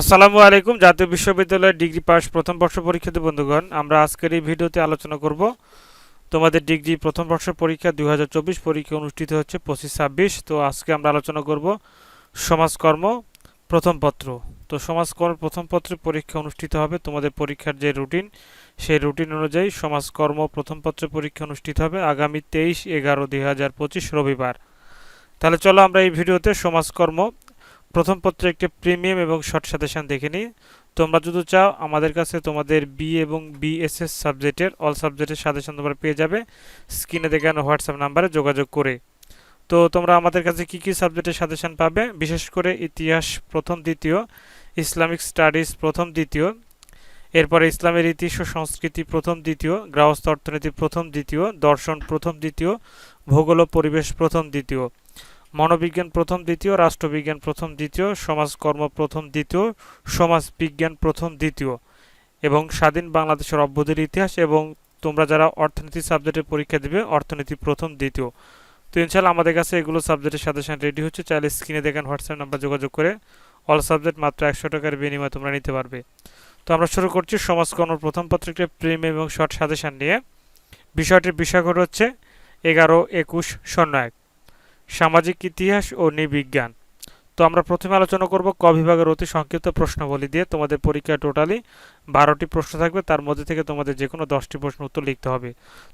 আসসালামু আলাইকুম, জাতীয় বিশ্ববিদ্যালয়ের ডিগ্রি পাস প্রথম বর্ষ পরীক্ষার্থী বন্ধুগণ, আমরা আজকের এই ভিডিওতে আলোচনা করব। তোমাদের ডিগ্রি প্রথম বর্ষ পরীক্ষা দু হাজার চব্বিশ পরীক্ষা অনুষ্ঠিত হচ্ছে পঁচিশ ছাব্বিশ, তো আজকে আমরা আলোচনা করব সমাজকর্ম প্রথম পত্র। তো সমাজকর্ম প্রথম পত্রের পরীক্ষা অনুষ্ঠিত হবে, তোমাদের পরীক্ষার যে রুটিন, সেই রুটিন অনুযায়ী সমাজকর্ম প্রথম পত্রের পরীক্ষা অনুষ্ঠিত হবে আগামী তেইশ এগারো দুই রবিবার। তাহলে চলো আমরা এই ভিডিওতে সমাজকর্ম প্রথম পত্রে একটি প্রিমিয়াম এবং শর্ট সাজেশন দেখে নিই। তোমরা যদি চাও, আমাদের কাছে তোমাদের বি এবং বিএসএস সাবজেক্টের অল সাবজেক্টের সাজেশন তোমরা পেয়ে যাবে। স্ক্রিনে দেখানো হোয়াটসঅ্যাপ নাম্বারে যোগাযোগ করে। তো তোমরা আমাদের কাছে কি কি সাবজেক্টের সাজেশন পাবে? বিশেষ করে ইতিহাস প্রথম, দ্বিতীয়, ইসলামিক স্টাডিজ প্রথম, দ্বিতীয়, এরপরে ইসলামের ইতিহাস সংস্কৃতি প্রথম, দ্বিতীয় গৃহস্থ অর্থনীতি প্রথম, দ্বিতীয়, দর্শন প্রথম, দ্বিতীয়, ভূগোল পরিবেশ প্রথম, দ্বিতীয়। মনোবিজ্ঞান প্রথম দ্বিতীয়, রাষ্ট্রবিজ্ঞান প্রথম দ্বিতীয়, সমাজকর্ম প্রথম দ্বিতীয় সমাজ বিজ্ঞান প্রথম দ্বিতীয় এবং স্বাধীন বাংলাদেশের অভ্যুদয়ের ইতিহাস এবং তোমরা যারা অর্থনীতি সাবজেক্টের পরীক্ষা দিবে, অর্থনীতি প্রথম দ্বিতীয়। তো ইনশাল্লাহ আমাদের কাছে এগুলো সাবজেক্টের সাজেশন রেডি হচ্ছে। চাইলে স্ক্রিনে দেখেন হোয়াটসঅ্যাপ নাম্বার যোগাযোগ করে অল সাবজেক্ট মাত্র একশো টাকার বিনিময়ে তোমরা নিতে পারবে। তো আমরা শুরু করছি সমাজকর্ম প্রথম পত্রিকার প্রেম এবং শর্ট সাজেশন নিয়ে। বিষয়টির বিষয়ঘট হচ্ছে এগারো একুশ শূন্য এক সামাজিক ইতিহাস ও নৃবিজ্ঞান। তো আমরা প্রথমে আলোচনা করব ক বিভাগের অতি সংক্ষিপ্ত প্রশ্নাবলী দিয়ে। তোমাদের পরীক্ষায় টোটালি বারোটি প্রশ্ন থাকবে। তার মধ্যে থেকে তোমাদের যে কোনো দশটি প্রশ্ন উত্তর লিখতে হবে।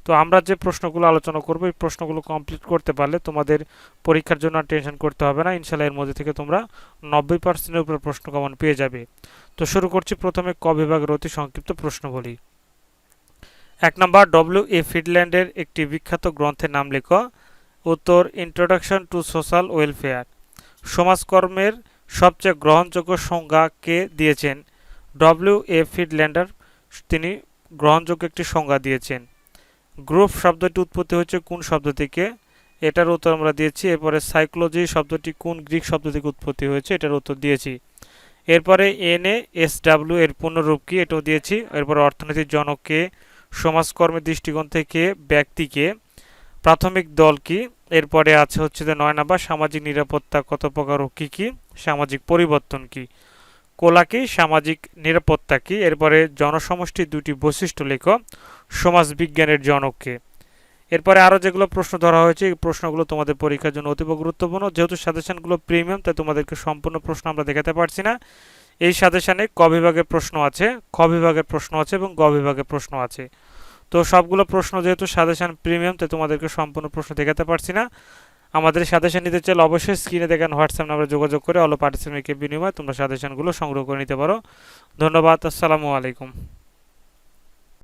তো আমরা যে প্রশ্নগুলো আলোচনা করব, এই প্রশ্নগুলো কমপ্লিট করতে পারলে তোমাদের পরীক্ষার জন্য টেনশন করতে হবে না। ইনশাল্লাহ এর মধ্যে থেকে তোমরা নব্বই পার্সেন্টের উপরে প্রশ্ন কমন পেয়ে যাবে। তো শুরু করছি প্রথমে ক বিভাগের অতি সংক্ষিপ্ত প্রশ্নবলী। এক নম্বর ডব্লিউ এ ফিডল্যান্ডের একটি বিখ্যাত গ্রন্থের নাম লেখো। উত্তর ইন্ট্রোডাকশন টু সোশ্যাল ওয়েলফেয়ার সমাজকর্মের সবচেয়ে গ্রহণযোগ্য সংজ্ঞা কে দিয়েছেন? ডব্লিউ এ ফিডল্যান্ডার তিনি গ্রহণযোগ্য একটি সংজ্ঞা দিয়েছেন। গ্রুপ শব্দটি উৎপত্তি হচ্ছে কোন শব্দ থেকে? এটার উত্তর আমরা দিয়েছি, এরপরে সাইকোলজি শব্দটি কোন গ্রিক শব্দ থেকে উৎপত্তি হয়েছে, এটার উত্তর দিয়েছি। এরপরে এন এ এস ডাব্লিউ এর পূর্ণরূপ কি, এটাও দিয়েছি। এরপরে অর্থনীতির জনককে সমাজকর্মের দৃষ্টিকোণ থেকে ব্যক্তিকে প্রাথমিক দল কি? এরপরে আছে হচ্ছে যে নয় নাম্বার, সামাজিক নিরাপত্তা কত প্রকার ও কী কী? সামাজিক পরিবর্তন কি? কোলা কি, সামাজিক নিরাপত্তা কি? এরপরে জনসমষ্টির দুটি বৈশিষ্ট্য লেখ। সমাজ বিজ্ঞানের জনককে এরপরে আরও যেগুলো প্রশ্ন ধরা হয়েছে, এই প্রশ্নগুলো তোমাদের পরীক্ষার জন্য অতীব গুরুত্বপূর্ণ। যেহেতু সাজেশনগুলো প্রিমিয়াম, তাই তোমাদেরকে সম্পূর্ণ প্রশ্ন আমরা দেখাতে পারছি না। এই সাজেশনে ক বিভাগের প্রশ্ন আছে, খ বিভাগের প্রশ্ন আছে এবং গ বিভাগের প্রশ্ন আছে। তো সবগুলো প্রশ্ন যেহেতু সাজেশান প্রিমিয়াম, তাই তোমাদেরকে সম্পূর্ণ প্রশ্ন দেখাতে পারছি না। আমাদের সাজেশন নিতে চাইলে অবশ্যই স্ক্রিনে দেখেন হোয়াটসঅ্যাপ নাম্বারে যোগাযোগ করে অল পার্টিসিপেন্টকে বিনিময়ে তোমরা সাজেশনগুলো সংগ্রহ করে নিতে পারো। ধন্যবাদ, আসসালামু আলাইকুম।